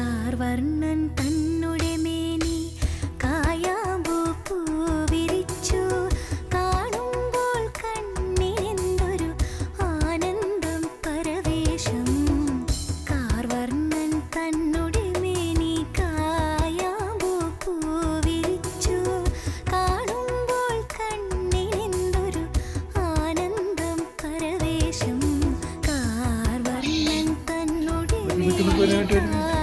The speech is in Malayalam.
കാർവർണൻ തന്നുടെ മേനി കായാമ്പൂ പൂവിരിച്ചു കാണുമ്പോൾ കണ്ണിനെന്തൊരു ആനന്ദം പരവേശം. കാർവർണൻ തന്നുടെ മേനി കായാമ്പൂ പൂവിരിച്ചു കാണുമ്പോൾ കണ്ണിനെന്തൊരു ആനന്ദം പരവേശം. കാർവർണൻ തന്നുടെ മേനി